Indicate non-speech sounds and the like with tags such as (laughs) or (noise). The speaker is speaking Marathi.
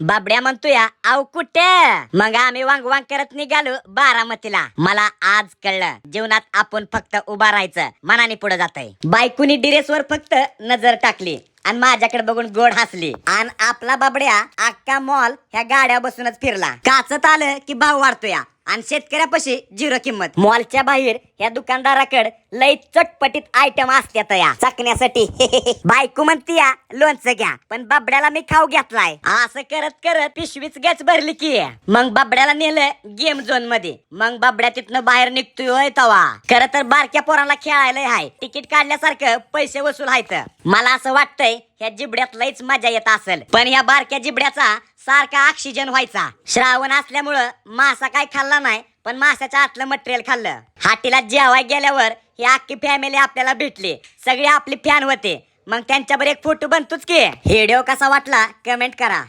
बाबड्या म्हणतोया आव कुठे? मग आम्ही वांग वांग करत निघालो बारामतीला. मला आज कळलं जीवनात आपण फक्त उभा राहायचं मनाने पुढे जात बायकोनी डिरेसवर वर फक्त नजर टाकली आणि माझ्याकडे बघून गोड हसली. आणि आपला बाबड्या अख्खा मॉल ह्या गाड्या बसूनच फिरला. काचत आलं की भाव वाढतोया. आणि शेतकऱ्यापाशी झिरो किंमत. मॉलच्या बाहेर या दुकानदाराकडे लय चटपटीत आयटम असतात या. चकण्यासाठी. (laughs) बायको म्हणती या लोणचं घ्या. पण बाबड्याला मी खाऊ घेतलाय. असं करत करत पिशवीच गॅस भरली की. मग बाबड्याला नेलं गेम झोनमध्ये. मग बाबड्या तिथनं बाहेर निघतोय होय तवा. खर तर बारक्या पोराला खेळायला हाय. तिकीट काढल्यासारखं पैसे वसूल हायत. मला असं वाटतंय ह्या जिबड्यात लयच मजा येत असेल. पण ह्या बारक्या जिबड्याचा सारखा ऑक्सिजन व्हायचा. श्रावण असल्यामुळं मासा काय खाल्ला नाही पण माशाच्या आतलं मटेरियल खाल्लं. हाटीला जेवाय गेल्यावर ही अख्खी फॅमिली आपल्याला भेटली. सगळे आपले फॅन होते. मग त्यांच्यावर एक फोटो बनतोच की. व्हिडिओ कसा वाटला कमेंट करा.